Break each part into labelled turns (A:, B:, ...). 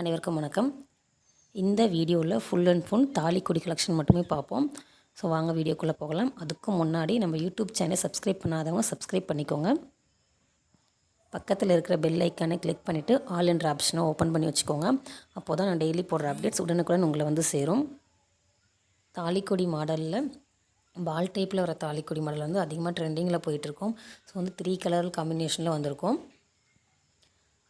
A: அனைவருக்கும் வணக்கம். இந்த வீடியோவில் ஃபுல் அண்ட் ஃபுல் தாலிக்கொடி கலெக்ஷன் மட்டுமே பார்ப்போம். ஸோ வாங்க வீடியோக்குள்ளே போகலாம். அதுக்கும் முன்னாடி நம்ம யூடியூப் சேனலை சப்ஸ்கிரைப் பண்ணாதவங்க சப்ஸ்கிரைப் பண்ணிக்கோங்க. பக்கத்தில் இருக்கிற பெல் ஐக்கானை கிளிக் பண்ணிவிட்டு ஆல் என்ற ஆப்ஷனை ஓப்பன் பண்ணி வச்சுக்கோங்க. அப்போ தான் நான் டெய்லி போடுற அப்டேட்ஸ் உடனுக்குடன் உங்களை வந்து சேரும். தாலிக்கொடி மாடலில் பால் டைப்பில் வர தாலிக்கொடி மாடல் வந்து அதிகமாக ட்ரெண்டிங்கில் போயிட்டுருக்கோம். ஸோ வந்து த்ரீ கலர் காம்பினேஷனில் வந்திருக்கும்.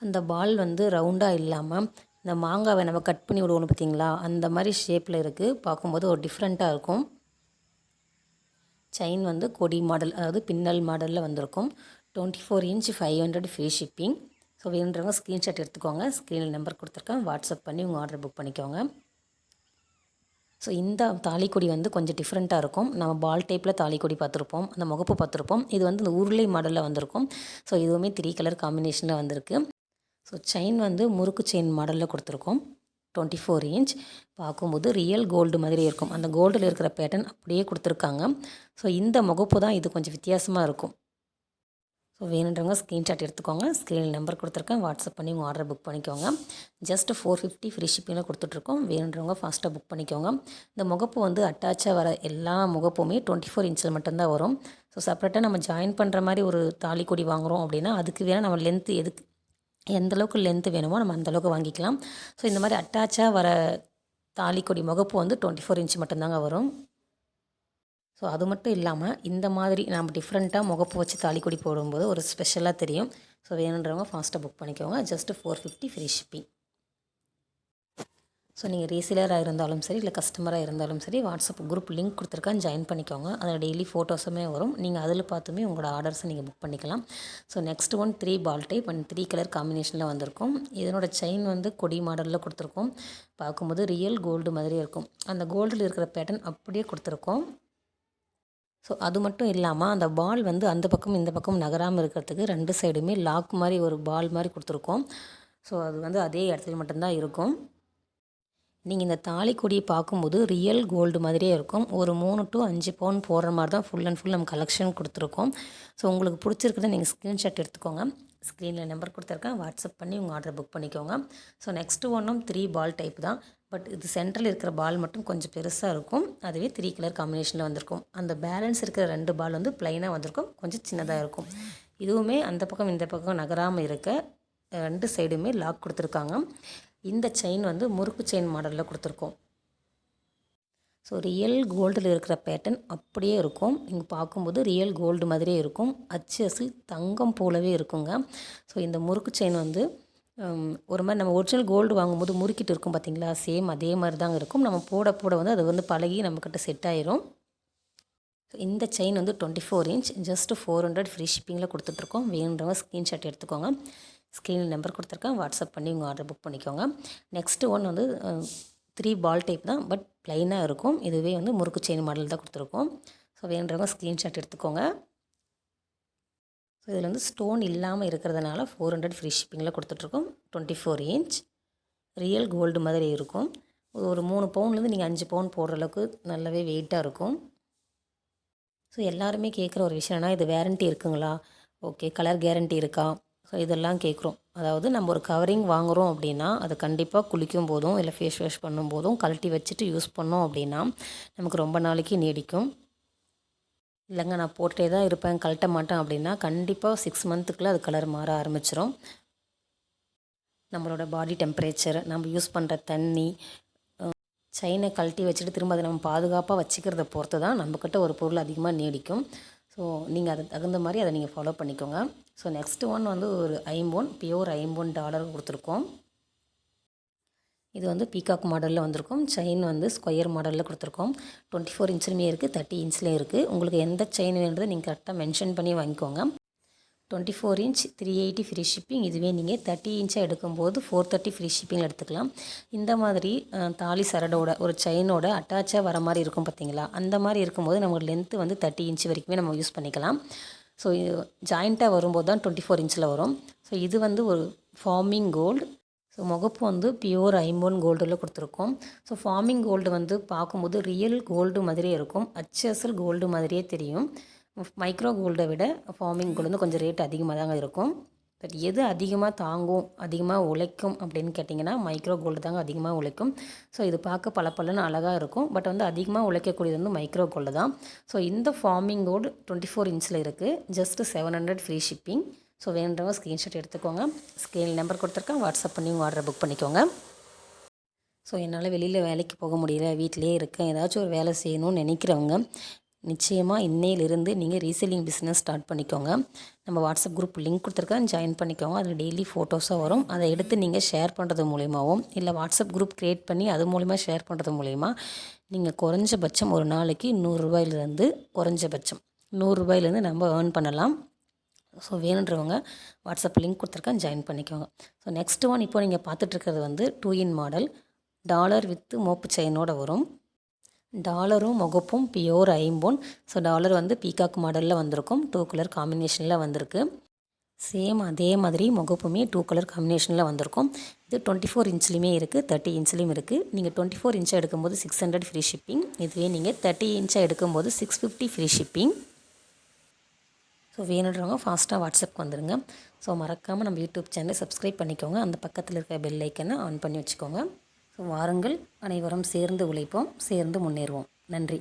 A: அந்த பால் வந்து ரவுண்டாக இல்லாமல் இந்த மாங்காவை நம்ம கட் பண்ணி விடுவோம் பார்த்தீங்களா? அந்த மாதிரி ஷேப்பில் இருக்குது பார்க்கும்போது ஒரு டிஃப்ரெண்ட்டாக இருக்கும். செயின் வந்து கொடி மாடல் அதாவது பின்னல் மாடலில் வந்திருக்கும். Twenty four inch five hundred free shipping so வேணுன்றவங்க ஸ்க்ரீன்ஷாட் எடுத்துக்கோங்க. ஸ்க்ரீனில் நம்பர் கொடுத்துருக்கேன். வாட்ஸ்அப் பண்ணி உங்கள் ஆர்டர் புக் பண்ணிக்கோங்க. ஸோ இந்த தாலிக்கொடி வந்து கொஞ்சம் டிஃப்ரெண்ட்டாக இருக்கும். நம்ம பால் டைப்பில் தாலிக்கொடி பார்த்துருப்போம். அந்த முகப்பு பார்த்துருப்போம். இது வந்து இந்த உருளை மாடலில் வந்திருக்கும். ஸோ இதுவுமே த்ரீ கலர் காம்பினேஷனில் வந்திருக்கு. ஸோ செயின் வந்து முறுக்கு செயின் மாடலில் கொடுத்துருக்கோம். டுவெண்ட்டி ஃபோர் இன்ச் பார்க்கும்போது ரியல் கோல்டு மாதிரி இருக்கும். அந்த கோல்டில் இருக்கிற பேட்டர்ன் அப்படியே கொடுத்துருக்காங்க. ஸோ இந்த முகப்பு தான் இது கொஞ்சம் வித்தியாசமாக இருக்கும். ஸோ வேணுன்றவங்க ஸ்க்ரீன்ஷாட் எடுத்துக்கோங்க. ஸ்க்ரீனில் நம்பர் கொடுத்துருக்கேன். வாட்ஸ்அப் பண்ணி உங்கள் ஆர்டர் புக் பண்ணிக்கோங்க. ஜஸ்ட் ஃபோர் ஃபிஃப்டி ஃப்ரீ ஷிப்பிங்கில் கொடுத்துட்ருக்கோம். வேணுன்றவங்க ஃபாஸ்ட்டாக புக் பண்ணிக்கோங்க. இந்த முகப்பு வந்து அட்டாச்சாக வர எல்லா முகப்புமே டுவெண்ட்டி ஃபோர் இன்ச்சில் மட்டும்தான் வரும். ஸோ செப்பரேட்டாக நம்ம ஜாயின் பண்ணுற மாதிரி ஒரு தாலி கொடி வாங்குகிறோம் அப்படின்னா அதுக்கு வேணால் நம்ம லென்த்து எதுக்கு எந்தளவுக்கு லென்த்து வேணுமோ நம்ம அந்தளவுக்கு வாங்கிக்கலாம். ஸோ இந்த மாதிரி அட்டாச்சாக வர தாலிக்கொடி முகப்பு வந்து டுவெண்ட்டி ஃபோர் இன்ச் மட்டும்தாங்க வரும். ஸோ அது மட்டும் இல்லாமல் இந்த மாதிரி நம்ம டிஃப்ரெண்ட்டாக முகப்பு வச்சு தாலிக்கொடி போடும்போது ஒரு ஸ்பெஷலாக தெரியும். ஸோ வேணுன்றவங்க ஃபாஸ்ட்டாக புக் பண்ணிக்கோங்க. Just four fifty free shipping so நீங்கள் ரீசேலராக இருந்தாலும் சரி இல்லை கஸ்டமராக இருந்தாலும் சரி வாட்ஸ்அப் குரூப் லிங்க் கொடுத்துருக்கேன் ஜாயின் பண்ணிக்கோங்க. அதில் டெய்லி ஃபோட்டோஸுமே வரும். நீங்கள் அதில் பார்த்துமே உங்களோட ஆர்டர்ஸை நீங்கள் புக் பண்ணிக்கலாம். So next one three ball type and three colour காம்பினேஷனில் வந்திருக்கும். இதனோட செயின் வந்து கொடி மாடலில் கொடுத்துருக்கோம். பார்க்கும்போது ரியல் கோல்டு மாதிரி இருக்கும். அந்த கோல்டில் இருக்கிற பேட்டர்ன் அப்படியே கொடுத்துருக்கோம். ஸோ அது மட்டும் இல்லாமல் அந்த பால் வந்து அந்த பக்கம் இந்த பக்கம் நகராமல் இருக்கிறதுக்கு ரெண்டு சைடுமே லாக் மாதிரி ஒரு பால் மாதிரி கொடுத்துருக்கோம். ஸோ அது வந்து அதே இடத்துல மட்டும்தான் இருக்கும். நீங்கள் இந்த தாலி கொடியை பார்க்கும்போது ரியல் கோல்டு மாதிரியே இருக்கும். ஒரு மூணு டு அஞ்சு பவுன் போடுற மாதிரி தான் ஃபுல் அண்ட் ஃபுல் நம்ம கலெக்ஷன் கொடுத்துருக்கோம். ஸோ உங்களுக்கு பிடிச்சிருக்கிறத நீங்கள் ஸ்க்ரீன்ஷாட் எடுத்துக்கோங்க. ஸ்க்ரீனில் நம்பர் கொடுத்துருக்கேன். வாட்ஸ்அப் பண்ணி உங்கள் ஆர்டர் புக் பண்ணிக்கோங்க. ஸோ நெக்ஸ்ட்டு ஒன்றும் த்ரீ பால் டைப் தான். பட் இது சென்ட்ரல் இருக்கிற பால் மட்டும் கொஞ்சம் பெருசாக இருக்கும். அதுவே த்ரீ கலர் காம்பினேஷனில் வந்திருக்கும். அந்த பேலன்ஸ் இருக்கிற ரெண்டு பால் வந்து ப்ளைனாக வந்திருக்கும். கொஞ்சம் சின்னதாக இருக்கும். இதுவுமே அந்த பக்கம் இந்த பக்கம் நகராமல் இருக்க ரெண்டு சைடுமே லாக் கொடுத்துருக்காங்க. இந்த செயின் வந்து முறுக்கு செயின் மாடலில் கொடுத்துருக்கோம். ஸோ ரியல் கோல்டில் இருக்கிற பேட்டர்ன் அப்படியே இருக்கும். இங்கே பார்க்கும்போது ரியல் கோல்டு மாதிரியே இருக்கும். அச்சு அசில் தங்கம் போலவே இருக்குங்க. ஸோ இந்த முறுக்கு செயின் வந்து ஒரு மாதிரி நம்ம ஒரிஜினல் கோல்டு வாங்கும்போது முறுக்கிட்டு இருக்கும் பார்த்திங்களா சேம் அதே மாதிரி தாங்க இருக்கும். நம்ம போட போட வந்து அது வந்து பழகி நம்மக்கிட்ட செட் ஆயிரும். இந்த செயின் வந்து twenty four inch just four hundred free ஷிப்பிங்கில் கொடுத்துட்ருக்கோம் வேணுன்றவங்க ஸ்க்ரீன்ஷாட் எடுத்துக்கோங்க. ஸ்க்ரீனில் நம்பர் கொடுத்துருக்கேன். வாட்ஸ்அப் பண்ணி உங்கள் ஆர்டர் புக் பண்ணிக்கோங்க. நெக்ஸ்ட்டு ஒன் வந்து த்ரீ பால் டைப் தான் பட் ப்ளைனாக இருக்கும். இதுவே வந்து முறுக்கு செயின் மாடல் தான் கொடுத்துருக்கோம். ஸோ வேணுறவங்க ஸ்க்ரீன்ஷாட் எடுத்துக்கோங்க. ஸோ இதில் வந்து ஸ்டோன் இல்லாமல் இருக்கிறதுனால ஃபோர் ஹண்ட்ரட் ஃப்ரீ ஷிப்பிங்கில் கொடுத்துட்ருக்கோம். Twenty four inch real gold மாதிரி இருக்கும். ஒரு மூணு பவுன்லேருந்து நீங்கள் அஞ்சு பவுன் போடுற அளவுக்கு நல்லாவே வெயிட்டாக இருக்கும். ஸோ எல்லாருமே கேட்குற ஒரு விஷயம்னா இது வேரண்டி இருக்குங்களா? ஓகே கலர் கேரண்டி இருக்கா? ஸோ இதெல்லாம் கேட்குறோம் அதாவது நம்ம ஒரு கவரிங் வாங்குகிறோம் அப்படின்னா அது கண்டிப்பாக குளிக்கும் போதும் இல்லை ஃபேஸ் வாஷ் பண்ணும் போதும் கழட்டி வச்சுட்டு யூஸ் பண்ணோம் அப்படின்னா நமக்கு ரொம்ப நாளைக்கு நீடிக்கும். இல்லைங்க நான் போட்டே தான் இருப்பேன் கழட்ட மாட்டேன் அப்படின்னா கண்டிப்பாக சிக்ஸ் மந்த்துக்குள்ளே அது கலர் மாற ஆரம்பிச்சிடும் நம்மளோட பாடி டெம்பரேச்சர் நம்ம யூஸ் பண்ணுற தண்ணி செயினை கழட்டி வச்சுட்டு திரும்ப அதை நம்ம பாதுகாப்பாக வச்சுக்கிறத பொறுத்து தான் நம்மக்கிட்ட ஒரு பொருள் அதிகமாக நீடிக்கும். ஸோ நீங்கள் அதுக்கு தகுந்த மாதிரி அதை நீங்கள் ஃபாலோ பண்ணிக்கோங்க. ஸோ நெக்ஸ்ட் ஒன் வந்து ஒரு ஐம்போன் பியூர் ஐம்போன் டாலர் கொடுத்துருக்கோம். இது வந்து பீகாக் மாடலில் வந்திருக்கும். செயின் வந்து ஸ்கொயர் மாடலில் கொடுத்துருக்கோம். டுவெண்ட்டி ஃபோர் இன்ச்லேயுமே இருக்குது தேர்ட்டி இன்ச்லேயும் இருக்குது உங்களுக்கு எந்த செயின் வேணுன்றதை நீங்கள் கரெக்டாக மென்ஷன் பண்ணி வாங்கிக்கோங்க. Twenty four inch three eighty free shipping இதுவே நீங்கள் தேர்ட்டி இன்ச்சாக எடுக்கும்போது ஃபோர் தேர்ட்டி ஃப்ரீ ஷிப்பிங் எடுத்துக்கலாம். இந்த மாதிரி தாலி சரடோட ஒரு செயினோட அட்டாச்சாக வர மாதிரி இருக்கும் பார்த்தீங்களா அந்த மாதிரி இருக்கும்போது நம்ம லென்த்து வந்து தேர்ட்டி இன்ச் வரைக்குமே நம்ம யூஸ் பண்ணிக்கலாம். ஸோ இது ஜாயிண்ட்டாக வரும்போது தான் டுவெண்ட்டி ஃபோர் இன்ச்சில் வரும். ஸோ இது வந்து ஒரு ஃபார்மிங் கோல்டு ஸோ முகப்பு வந்து பியூர் ஐம்பொன் கோல்டில் கொடுத்துருக்கோம். ஸோ ஃபார்மிங் கோல்டு வந்து பார்க்கும்போது ரியல் கோல்டு மாதிரியே இருக்கும். அச்சசல் கோல்டு மாதிரியே தெரியும். மைக்ரோ கோல்டை விட ஃபார்மிங் கோல்டு வந்து கொஞ்சம் ரேட் அதிகமாக தாங்க இருக்கும். பட் எது அதிகமாக தாங்கும் அதிகமாக உழைக்கும் அப்படின்னு கேட்டிங்கன்னா மைக்ரோ கோல்டு தாங்க அதிகமாக உழைக்கும். ஸோ இது பார்க்க பல பலன்னு அழகாக இருக்கும். பட் வந்து அதிகமாக உழைக்கக்கூடியது வந்து மைக்ரோ கோல்டு தான். ஸோ இந்த ஃபார்மிங் கோல்டு டுவெண்ட்டி ஃபோர் இன்ச்சில் இருக்குது just seven hundred free shipping so வேணுன்றவங்க ஸ்க்ரீன்ஷாட் எடுத்துக்கோங்க. ஸ்க்ரீன் நம்பர் கொடுத்துருக்கேன். வாட்ஸ்அப் பண்ணி உங்கள் ஆர்டரை புக் பண்ணிக்கோங்க. ஸோ என்னால் வெளியில் வேலைக்கு போக முடியல. வீட்டிலே இருக்கேன். ஏதாச்சும் ஒரு வேலை செய்யணும்னு நினைக்கிறவங்க நிச்சயமாக இன்னையிலிருந்து நீங்கள் ரீசெல்லிங் பிஸ்னஸ் ஸ்டார்ட் பண்ணிக்கோங்க. நம்ம வாட்ஸ்அப் குரூப் லிங்க் கொடுத்துருக்கேன். ஜாயின் பண்ணிக்கோங்க. அதில் டெய்லி ஃபோட்டோஸாக வரும். அதை எடுத்து நீங்கள் ஷேர் பண்ணுறது மூலியமாகவும் இல்லை வாட்ஸ்அப் குரூப் க்ரியேட் பண்ணி அது மூலிமா ஷேர் பண்ணுறது மூலிமா நீங்கள் குறைஞ்சபட்சம் ஒரு நாளைக்கு நூறுரூவாயிலேருந்து குறைஞ்சபட்சம் நூறுரூபாயிலேருந்து நம்ம ஏர்ன் பண்ணலாம். ஸோ வேணுன்றவங்க வாட்ஸ்அப் லிங்க் கொடுத்துருக்கேன். ஜாயின் பண்ணிக்கோங்க. ஸோ நெக்ஸ்ட் ஒன் இப்போ நீங்கள் பார்த்துட்ருக்கிறது வந்து two in model dollar with மோப்பு செயினோட வரும். டாலரும் முகப்பும் பியோர் ஐம்போன். ஸோ டாலர் வந்து பீகாக் மாடலில் வந்திருக்கும். டூ கலர் காம்பினேஷனில் வந்திருக்கு. சேம் அதே மாதிரி முகப்புமே டூ கலர் காம்பினேஷனில் வந்திருக்கும். இது டுவெண்ட்டி ஃபோர் இன்ச்லேயுமே இருக்குது தேர்ட்டி இன்ச்லேயும் இருக்குது நீங்கள் டுவெண்ட்டி ஃபோர் இன்ச்சாக எடுக்கும்போது சிக்ஸ் ஹண்ட்ரட் ஃப்ரீ ஷிப்பிங் இதுவே நீங்கள் தேர்ட்டி இன்ச்சாக எடுக்கும்போது six fifty free shipping so வேணுன்றவங்க ஃபாஸ்ட்டாக வாட்ஸ்அப்க்கு வந்துடுங்க ஸோ மறக்காமல் நம்ம யூடியூப் சேனலை சப்ஸ்கிரைப் பண்ணிக்கோங்க. அந்த பக்கத்தில் இருக்க பெல் ஐக்கனை ஆன் பண்ணி வச்சுக்கோங்க. வாருங்கள். அனைவரும் சேர்ந்து உழைப்போம். சேர்ந்து முன்னேறுவோம். நன்றி.